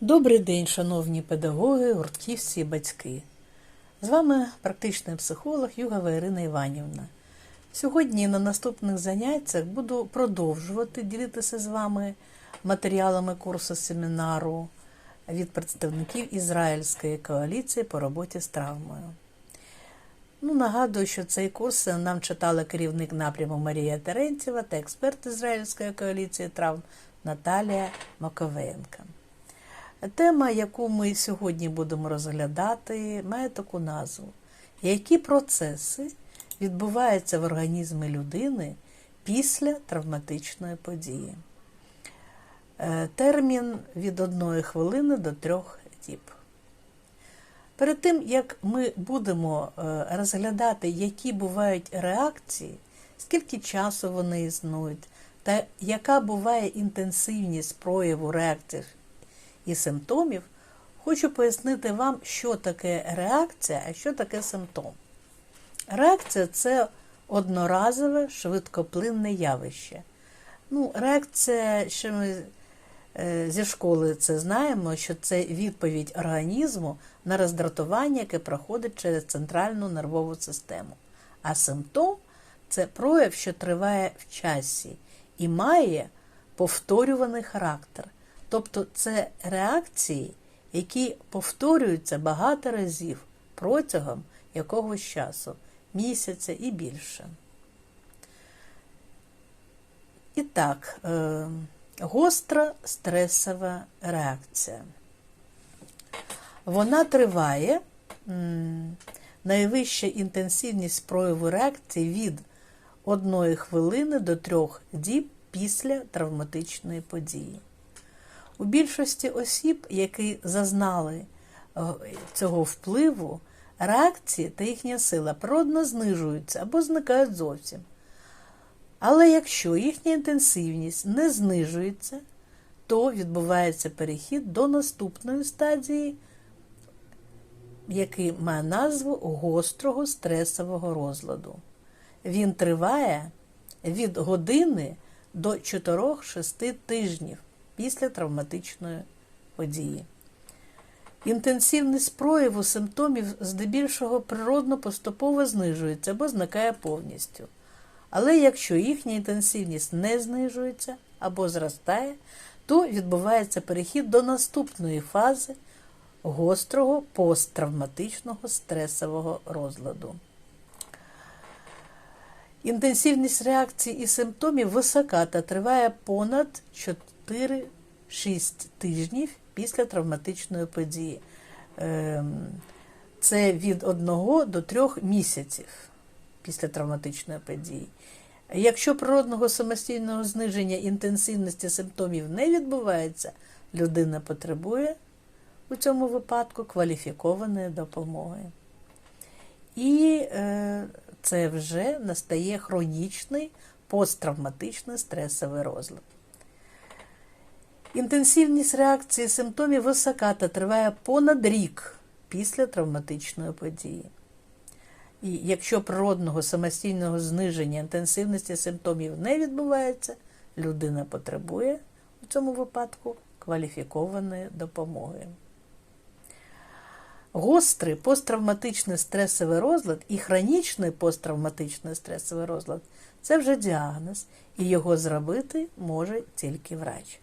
Добрий день, шановні педагоги, гуртківці і батьки. З вами практичний психолог Югава Ірина Іванівна. Сьогодні на наступних заняттях буду продовжувати ділитися з вами матеріалами курсу семінару від представників Ізраїльської коаліції по роботі з травмою. Ну, нагадую, що цей курс нам читала керівник напряму Марія Терентьєва та експерт Ізраїльської коаліції травм Наталія Маковенка. Тема, яку ми сьогодні будемо розглядати, має таку назву: Які процеси відбуваються в організмі людини після травматичної події? Е, Термін від одної хвилини до трьох діб. Перед тим, як ми будемо е, розглядати, які бувають реакції, скільки часу вони існують, та яка буває інтенсивність прояву реакцій і симптомів, хочу пояснити вам, що таке реакція, а що таке симптом. Реакція це одноразове швидкоплинне явище. Ну, Реакція, що ми е, зі школи це знаємо, що це відповідь організму на роздратування, яке проходить через центральну нервову систему. А симптом це прояв, що триває в часі і має повторюваний характер. Тобто це реакції, які повторюються багато разів протягом якогось часу, місяця і більше. І так, е, гостра стресова реакція. Вона триває, найвища інтенсивність прояву реакції від 1 хвилини до 3 діб після травматичної події. У більшості осіб, які зазнали е, цього впливу, реакції та їхня сила природно знижуються або зникають зовсім. Але якщо їхня інтенсивність не знижується, то відбувається перехід до наступної стадії, який має назву гострого стресового розладу. Він триває від години до 4-6 тижнів після травматичної події. Інтенсивність прояву симптомів здебільшого природно поступово знижується або зникає повністю. Але якщо їхня інтенсивність не знижується або зростає, то відбувається перехід до наступної фази гострого посттравматичного стресового розладу. Інтенсивність реакцій і симптомів висока та триває понад 4-6 тижнів після травматичної події. Це від 1 до 3 місяців після травматичної події. Якщо природного самостійного зниження інтенсивності симптомів не відбувається, людина потребує у цьому випадку кваліфікованої допомоги. І е, це вже настає хронічний посттравматичний стресовий розлад. Інтенсивність реакції симптомів висока та триває понад рік після травматичної події. І якщо природного самостійного зниження інтенсивності симптомів не відбувається, людина потребує у цьому випадку кваліфікованої допомоги. Гострий посттравматичний стресовий розлад і хронічний посттравматичний стресовий розлад це вже діагноз, і його зробити може тільки врач.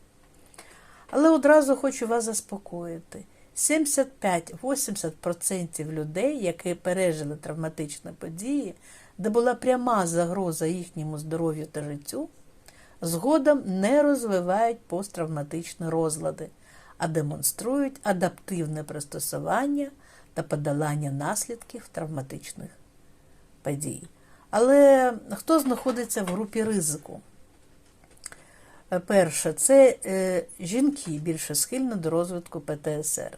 Але одразу хочу вас заспокоїти: 75-80% людей, які пережили травматичні події, де була пряма загроза їхньому здоров'ю та життю, згодом не розвивають посттравматичні розлади, а демонструють адаптивне пристосування та подолання наслідків травматичних подій. Але хто знаходиться в групі ризику? Перше, це е, жінки більше схильні до розвитку ПТСР.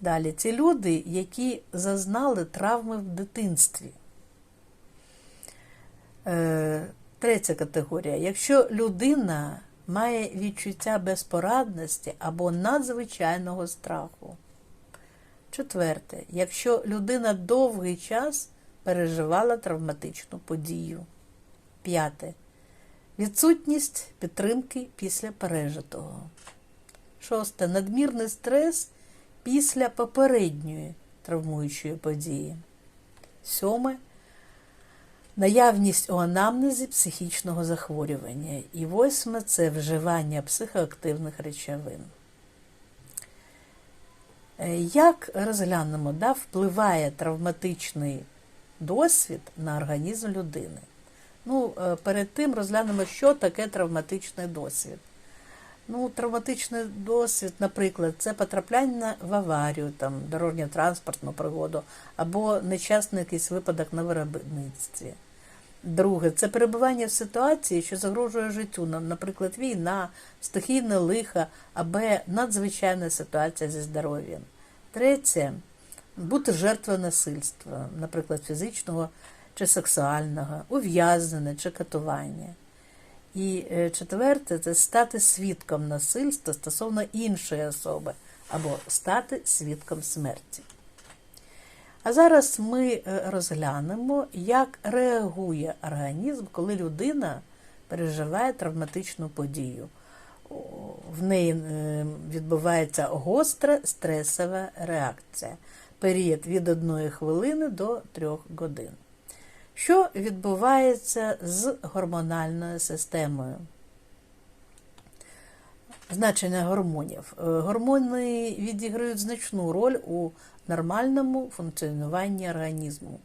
Далі, це люди, які зазнали травми в дитинстві. Е, третя категорія. Якщо людина має відчуття безпорадності або надзвичайного страху. Четверте, якщо людина довгий час переживала травматичну подію. П'яте. Відсутність підтримки після пережитого. Шосте. Надмірний стрес після попередньої травмуючої події. Сьоме. Наявність у анамнезі психічного захворювання. І восьме це вживання психоактивних речовин. Е, Як розглянемо, да, впливає травматичний досвід на організм людини? Ну, е, перед тим розглянемо, що таке травматичний досвід. Ну, травматичний досвід, наприклад, це потрапляння в аварію, там, дорожньо-транспортну пригоду, або нещасний якийсь випадок на виробництві. Друге, це перебування в ситуації, що загрожує життю, наприклад, війна, стихійне лихо або надзвичайна ситуація зі здоров'ям. Третє бути жертвою насильства, наприклад, фізичного чи сексуального, ув'язнене чи катування. І е, четверте це стати свідком насильства стосовно іншої особи або стати свідком смерті. А зараз ми е, розглянемо, як реагує організм, коли людина переживає травматичну подію. В неї е, відбувається гостра стресова реакція. Період від 1 хвилини до 3 годин. Що відбувається з гормональною системою? Значення гормонів. Е, Гормони відіграють значну роль у нормальному функціонуванні організму.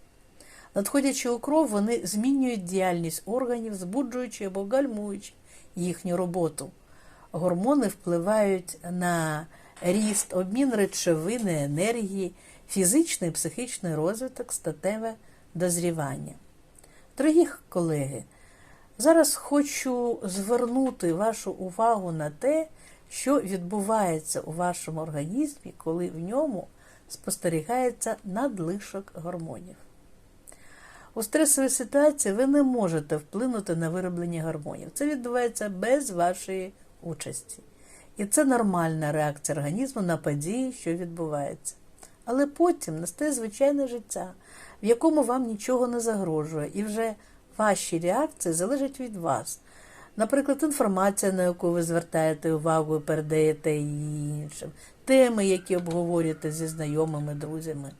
Надходячи у кров, вони змінюють діяльність органів, збуджуючи або гальмуючи їхню роботу. Гормони впливають на ріст, обмін речовини, енергії, фізичний і психічний розвиток, статеве дозрівання. Дорогі колеги, зараз хочу звернути вашу увагу на те, що відбувається у вашому організмі, коли в ньому спостерігається надлишок гормонів. У стресовій ситуації ви не можете вплинути на вироблення гормонів. Це відбувається без вашої участі. І це нормальна реакція організму на події, що відбуваються. Але потім настає звичайне життя, в якому вам нічого не загрожує, і вже ваші реакції залежать від вас. Наприклад, інформація, на яку ви звертаєте увагу передаєте її іншим, теми, які обговорюєте зі знайомими, друзями.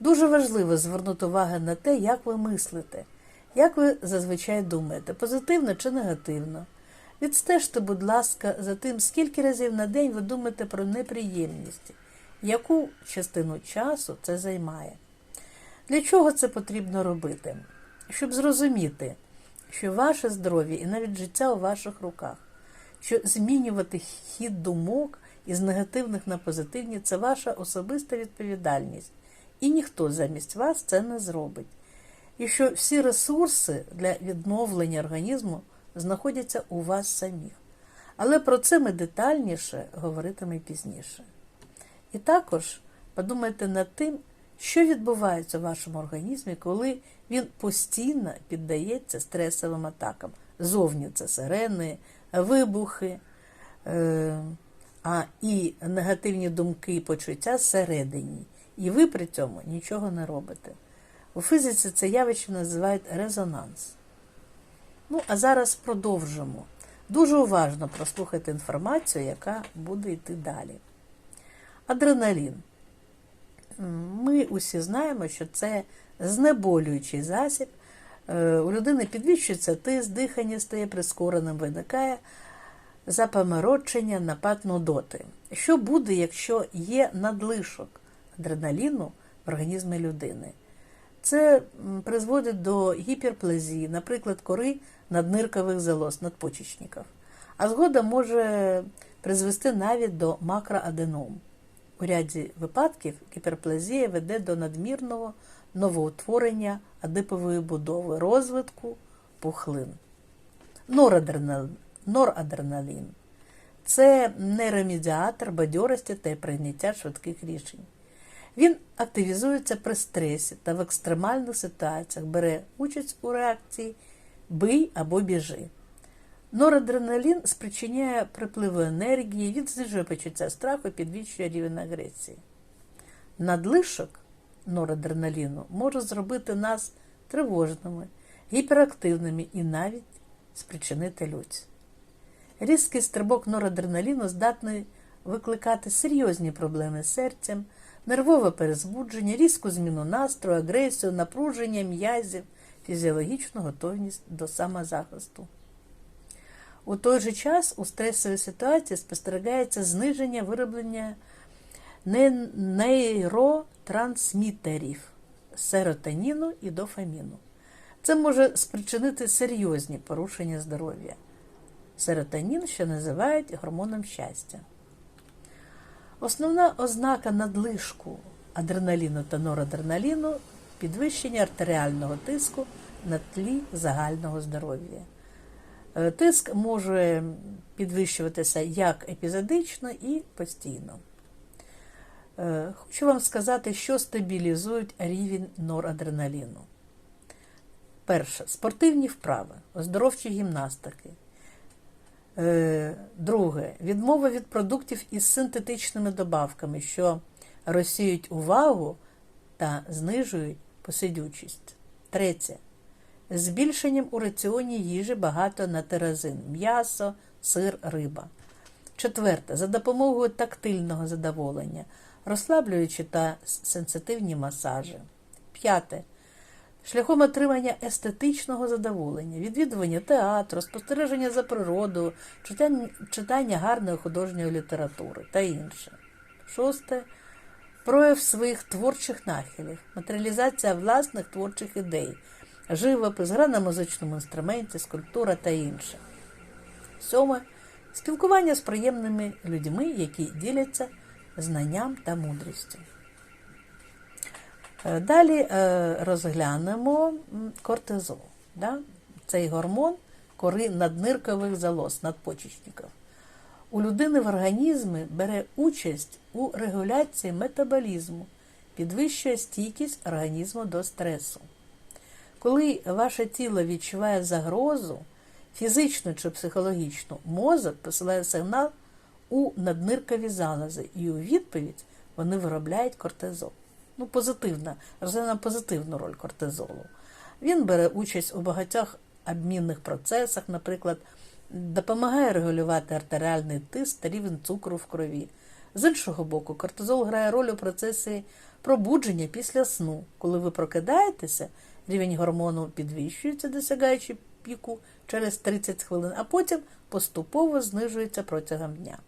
Дуже важливо звернути увагу на те, як ви мислите, як ви зазвичай думаєте, позитивно чи негативно. Відстежте, будь ласка, за тим, скільки разів на день ви думаєте про неприємність, яку частину часу це займає. Для чого це потрібно робити? Щоб зрозуміти, що ваше здоров'я і навіть життя у ваших руках, що змінювати хід думок із негативних на позитивні це ваша особиста відповідальність, і ніхто замість вас це не зробить. І що всі ресурси для відновлення організму знаходяться у вас самих. Але про це ми детальніше говоритиме пізніше. І також подумайте над тим, що відбувається у вашому організмі, коли він постійно піддається стресовим атакам. Зовні це сирени, вибухи, е, а і негативні думки і почуття всередині. І ви при цьому нічого не робите. У фізиці це явище називають резонанс. Ну, а зараз продовжимо. Дуже уважно прослухайте інформацію, яка буде йти далі. Адреналін. Ми усі знаємо, що це знеболюючий засіб. Е, У людини підвищується тиск, дихання стає прискореним, виникає запаморочення, напад нудоти. Що буде, якщо є надлишок адреналіну в організмі людини? Це призводить до гіперплазії, наприклад, кори надниркових залоз, надпочечників. А згода може призвести навіть до макроаденом. У ряді випадків гіперплазія веде до надмірного новоутворення адипової будови, розвитку пухлин. Норадреналін це нейромедіатор бадьорості та прийняття швидких рішень. Він активізується при стресі та в екстремальних ситуаціях, бере участь у реакції бий або біжи. Норадреналін спричиняє припливу енергії, він знижує почуття страху, підвищує рівень агресії. Надлишок норадреналіну може зробити нас тривожними, гіперактивними і навіть спричинити лють. Різкий стрибок норадреналіну здатний викликати серйозні проблеми з серцем, нервове перезбудження, різку зміну настрою, агресію, напруження м'язів, фізіологічну готовність до самозахисту. У той же час у стресовій ситуації спостерігається зниження вироблення нейротрансмітерів серотоніну і дофаміну. Це може спричинити серйозні порушення здоров'я. Серотонін, що називають гормоном щастя. Основна ознака надлишку адреналіну та норадреналіну підвищення артеріального тиску на тлі загального здоров'я. Е, Тиск може підвищуватися як епізодично і постійно. Е, Хочу вам сказати, що стабілізують рівень норадреналіну. Перше спортивні вправи, оздоровчі гімнастики. Е, Друге відмова від продуктів із синтетичними добавками, що розсіють увагу та знижують посидючість. Третє. Збільшенням у раціоні їжі багато на терезин м'ясо, сир, риба. Четверте. За допомогою тактильного задоволення, розслаблюючи та сенситивні масажі. П'яте. Шляхом отримання естетичного задоволення, відвідування театру, спостереження за природою, читання гарної художньої літератури та інше. Шосте. Прояв своїх творчих нахилів, матеріалізація власних творчих ідей, живопис, гра на музичному інструменті, скульптура та інше. Сьоме. Спілкування з приємними людьми, які діляться знанням та мудрістю. Е, Далі е, розглянемо кортизол. Да? Цей гормон кори надниркових залоз, надпочечників. У людини в організмі бере участь у регуляції метаболізму, підвищує стійкість організму до стресу. Коли ваше тіло відчуває загрозу, фізичну чи психологічну, мозок посилає сигнал у надниркові залози, і у відповідь вони виробляють кортизол. Ну, позитивна, розглянемо позитивну роль кортизолу. Він бере участь у багатьох обмінних процесах, наприклад, допомагає регулювати артеріальний тиск та рівень цукру в крові. З іншого боку, кортизол грає роль у процесі пробудження після сну. Коли ви прокидаєтеся, рівень гормону підвищується, досягаючи піку через 30 хвилин, а потім поступово знижується протягом дня.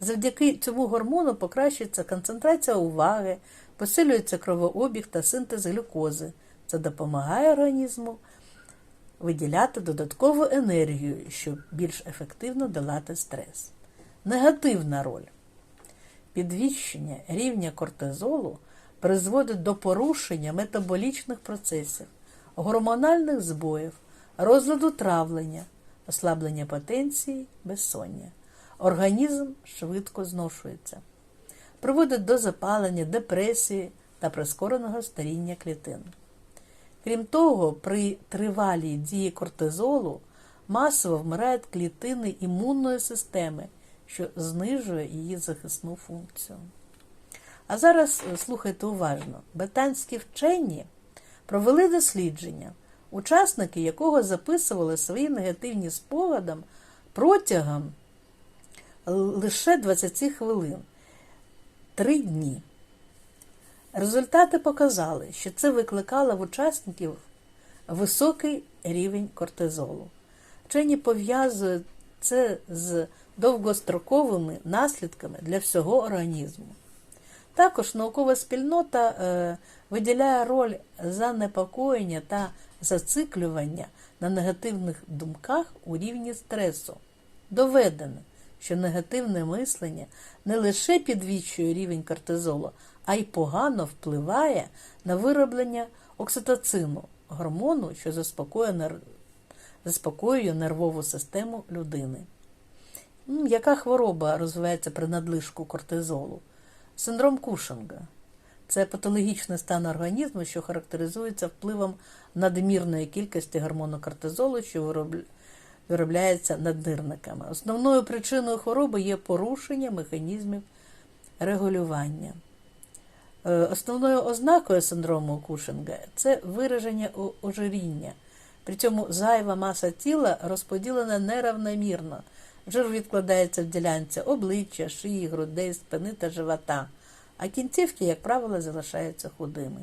Завдяки цьому гормону покращується концентрація уваги, посилюється кровообіг та синтез глюкози. Це допомагає організму виділяти додаткову енергію, щоб більш ефективно долати стрес. Негативна роль. Підвищення рівня кортизолу призводить до порушення метаболічних процесів, гормональних збоїв, розладу травлення, ослаблення потенції, безсоння. Організм швидко зношується, приводить до запалення, депресії та прискореного старіння клітин. Крім того, при тривалій дії кортизолу масово вмирають клітини імунної системи, що знижує її захисну функцію. А зараз е, слухайте уважно: британські вчені провели дослідження, учасники якого записували свої негативні спогади протягом лише 20 хвилин, 3 дні. Результати показали, що це викликало в учасників високий рівень кортизолу. Вчені пов'язують це з довгостроковими наслідками для всього організму. Також наукова спільнота е, виділяє роль занепокоєння та зациклювання на негативних думках у рівні стресу. Доведено, що негативне мислення не лише підвищує рівень кортизолу, а й погано впливає на вироблення окситоцину, гормону, що заспокоює, заспокоює нервову систему людини. Яка хвороба розвивається при надлишку кортизолу? Синдром Кушинга. Це патологічний стан організму, що характеризується впливом надмірної кількості гормону кортизолу, що виробляється наднирниками. Основною причиною хвороби є порушення механізмів регулювання. Е, Основною ознакою синдрому Кушинга це вираження ожиріння. При цьому зайва маса тіла розподілена неравномірно Жир відкладається в ділянці обличчя, шиї, грудей, спини та живота, а кінцівки, як правило, залишаються худими.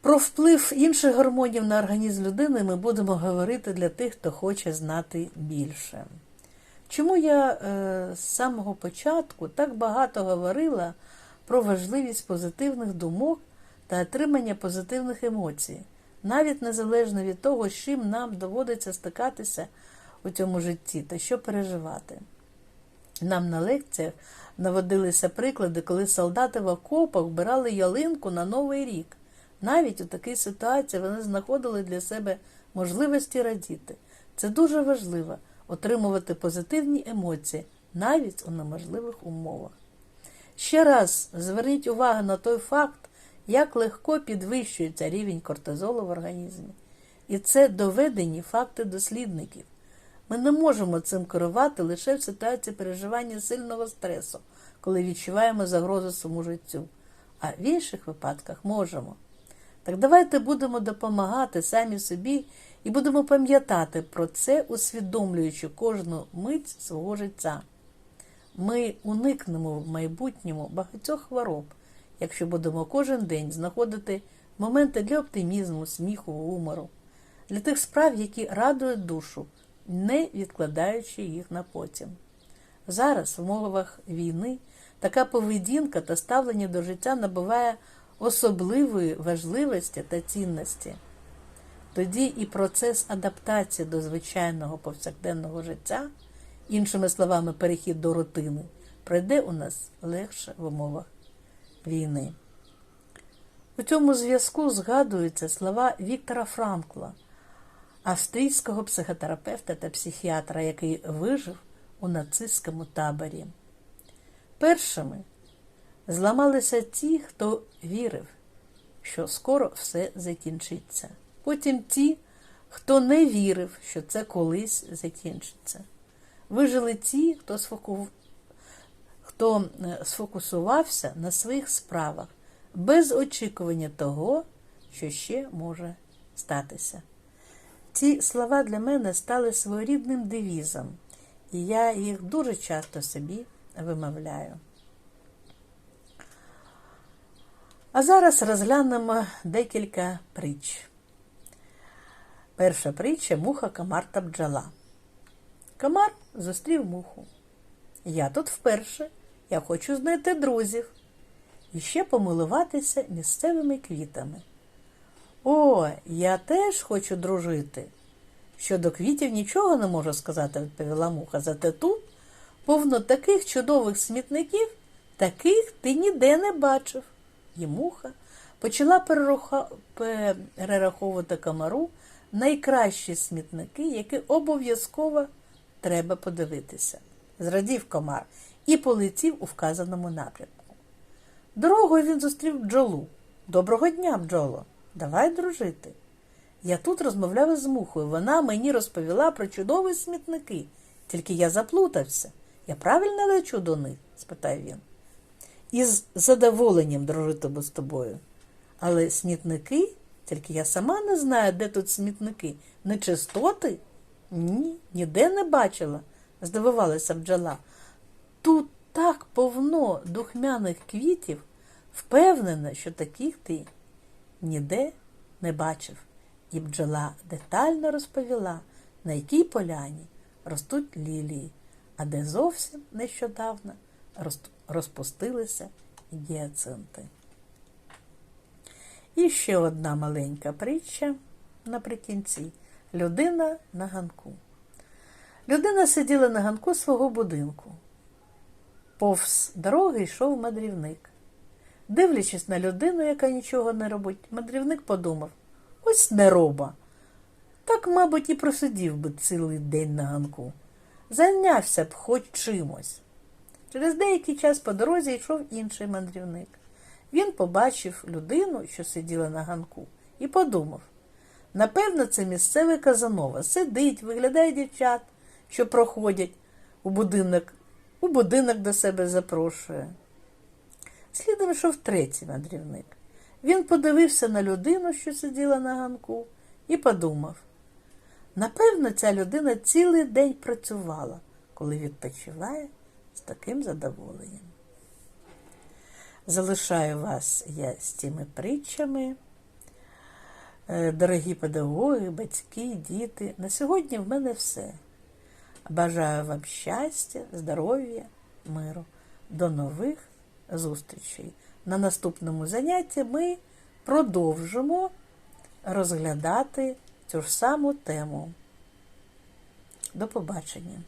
Про вплив інших гормонів на організм людини ми будемо говорити для тих, хто хоче знати більше. Чому я е, з самого початку так багато говорила про важливість позитивних думок та отримання позитивних емоцій, навіть незалежно від того, з чим нам доводиться стикатися у цьому житті та що переживати. Нам на лекціях наводилися приклади, коли солдати в окопах вбирали ялинку на Новий рік. Навіть у такій ситуації вони знаходили для себе можливості радіти. Це дуже важливо отримувати позитивні емоції навіть у неможливих умовах. Ще раз зверніть увагу на той факт, як легко підвищується рівень кортизолу в організмі. І це доведені факти дослідників. Ми не можемо цим керувати лише в ситуації переживання сильного стресу, коли відчуваємо загрозу своєму життю, а в інших випадках можемо. Так давайте будемо допомагати самі собі і будемо пам'ятати про це, усвідомлюючи кожну мить свого життя. Ми уникнемо в майбутньому багатьох хвороб, якщо будемо кожен день знаходити моменти для оптимізму, сміху, гумору, для тих справ, які радують душу, не відкладаючи їх на потім. Зараз, в умовах війни, така поведінка та ставлення до життя набуває особливої важливості та цінності. Тоді і процес адаптації до звичайного повсякденного життя, іншими словами, перехід до рутини, пройде у нас легше в умовах війни. У цьому зв'язку згадуються слова Віктора Франкла, австрійського психотерапевта та психіатра, який вижив у нацистському таборі. Першими зламалися ті, хто вірив, що скоро все закінчиться. Потім ті, хто не вірив, що це колись закінчиться. Вижили ті, хто сфоку... хто е, сфокусувався на своїх справах без очікування того, що ще може статися. Ці слова для мене стали своєрідним девізом, і я їх дуже часто собі вимовляю. А зараз розглянемо декілька притч. Перша притча муха Камар та бджола. Камар зустрів муху. Я тут вперше, я хочу знайти друзів і ще помилуватися місцевими квітами. О, я теж хочу дружити. Щодо квітів нічого не можу сказати, відповіла муха. Зате тут повно таких чудових смітників, таких ти ніде не бачив. І муха почала перераховувати комару найкращі смітники, які обов'язково треба подивитися. Зрадів комар і полетів у вказаному напрямку. Дорогою він зустрів бджолу. Доброго дня, бджоло! Давай дружити. Я тут розмовляв з мухою. Вона мені розповіла про чудові смітники, тільки я заплутався. Я правильно лечу до них? спитав він. Із задоволенням дружитиму з тобою. Але смітники, тільки я сама не знаю, де тут смітники. Нечистоти? Ні, ніде не бачила, здивувалася бджола. Тут так повно духмяних квітів, впевнена, що таких ти ніде не бачив. І бджола детально розповіла, на якій поляні ростуть лілії, а де зовсім нещодавно розпустилися гіацинти. І ще одна маленька притча наприкінці людина на ганку. Людина сиділа на ганку свого будинку. Повз дороги йшов мандрівник. Дивлячись на людину, яка нічого не робить, мандрівник подумав ось нероба. Так, мабуть, і просидів би цілий день на ганку. Зайнявся б хоч чимось. Через деякий час по дорозі йшов інший мандрівник. Він побачив людину, що сиділа на ганку, і подумав напевно, це місцевий Казанова. Сидить, виглядає дівчат, що проходять у будинок, у будинок до себе запрошує. Слідом йшов третій мандрівник. Він подивився на людину, що сиділа на ганку, і подумав Напевно, ця людина цілий день працювала, коли відпочиває з таким задоволенням. Залишаю вас я з цими притчами. Е, Дорогі педагоги, батьки, діти. На сьогодні в мене все. Бажаю вам щастя, здоров'я, миру. До нових зустрічей. На наступному занятті ми продовжимо розглядати цю ж саму тему. До побачення!